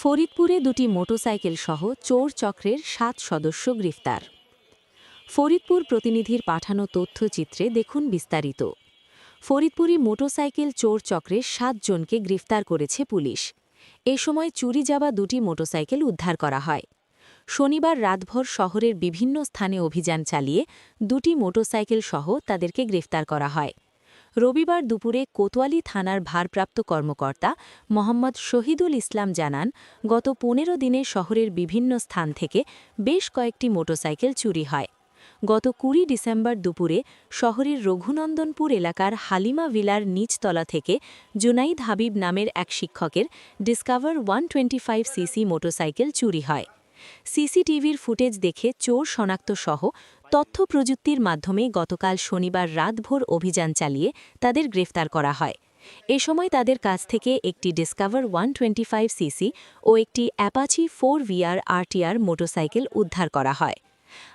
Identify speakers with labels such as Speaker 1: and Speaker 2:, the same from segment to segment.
Speaker 1: ফরিদপুরে দুটি মোটরসাইকেল সহ চোর চক্রের সাত সদস্য গ্রেফতার। ফরিদপুর প্রতিনিধির পাঠানো তথ্যচিত্রে দেখুন বিস্তারিত। ফরিদপুরি মোটরসাইকেল চোর চক্রের সাতজনকে গ্রেফতার করেছে পুলিশ। এ সময় চুরি যাওয়া দুটি মোটরসাইকেল উদ্ধার করা হয়। শনিবার রাতভর শহরের বিভিন্ন স্থানে অভিযান চালিয়ে দুটি মোটরসাইকেল সহ তাদেরকে গ্রেফতার করা হয়। রবিবার দুপুরে কোতোয়ালি থানার ভারপ্রাপ্ত কর্মকর্তা মোহাম্মদ শহীদুল ইসলাম জানান, গত পনেরো দিনে শহরের বিভিন্ন স্থান থেকে বেশ কয়েকটি মোটরসাইকেল চুরি হয়। গত কুড়ি ডিসেম্বর দুপুরে শহরের রঘুনন্দনপুর এলাকার হালিমা ভিলার নিচতলা থেকে জুনাইদ হাবিব নামের এক শিক্ষকের ডিসকভার ওয়ান সিসি মোটরসাইকেল চুরি হয়। সিসিটিভির ফুটেজ দেখে চোর শনাক্ত সহ তথ্য প্রযুক্তির মাধ্যমে গতকাল শনিবার রাতভোর অভিযান চালিয়ে তাদের গ্রেফতার করা হয়। এ সময় তাদের কাছ থেকে একটি ডিসকভার ওয়ান সিসি ও একটি Apache four VR RTR motorcycle উদ্ধার করা হয়।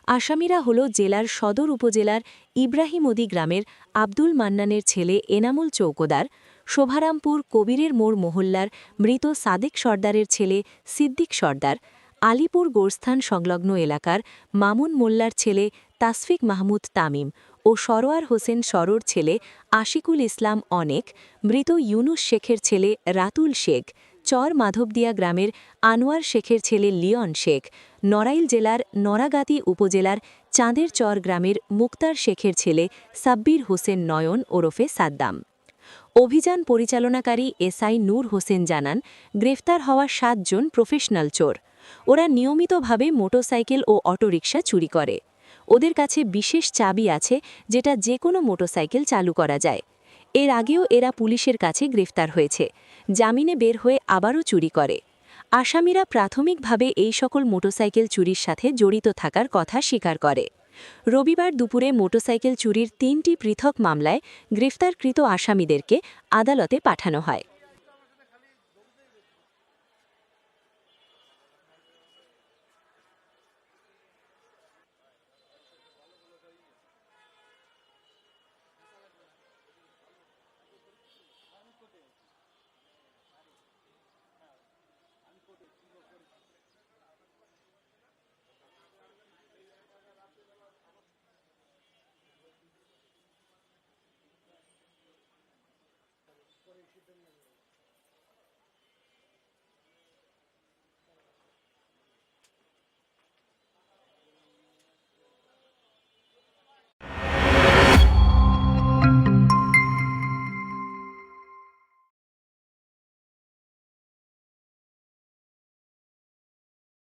Speaker 1: আসামিরা হল জেলার সদর উপজেলার ইব্রাহিমদি গ্রামের আব্দুল মান্নানের ছেলে এনামুল চৌকোদার, শোভারামপুর কবিরের মোড় মহল্লার মৃত সাদেক সর্দারের ছেলে সিদ্দিক সর্দার আলিপুর গোরস্থান সংলগ্ন এলাকার মামুন মোল্লার ছেলে তাসফিক মাহমুদ তামিম ও সরোয়ার হোসেন সরোর ছেলে আশিকুল ইসলাম অনেক, মৃত ইউনুস শেখের ছেলে রাতুল শেখ, চর মাধবদিয়া গ্রামের আনোয়ার শেখের ছেলে লিয়ন শেখ, নড়াইল জেলার নরাগাতি উপজেলার চাঁদের চর গ্রামের মুক্তার শেখের ছেলে সাব্বির হোসেন নয়ন ওরফে সাদ্দাম। অভিযান পরিচালনাকারী এসআই নূর হোসেন জানান, গ্রেফতার হওয়া সাতজন প্রফেশনাল চোর। ওরা নিয়মিতভাবে মোটরসাইকেল ও অটোরিকশা চুরি করে। ওদের কাছে বিশেষ চাবি আছে যেটা যে কোনো মোটরসাইকেল চালু করা যায়। এর আগেও এরা পুলিশের কাছে গ্রেফতার হয়েছে। জামিনে বের হয়ে আবারও চুরি করে। আসামিরা প্রাথমিকভাবে এই সকল মোটরসাইকেল চুরির সাথে জড়িত থাকার কথা স্বীকার করে। রবিবার দুপুরে মোটরসাইকেল চুরির তিনটি পৃথক মামলায় গ্রেফতারকৃত আসামিদেরকে আদালতে পাঠানো হয়।
Speaker 2: Thank you.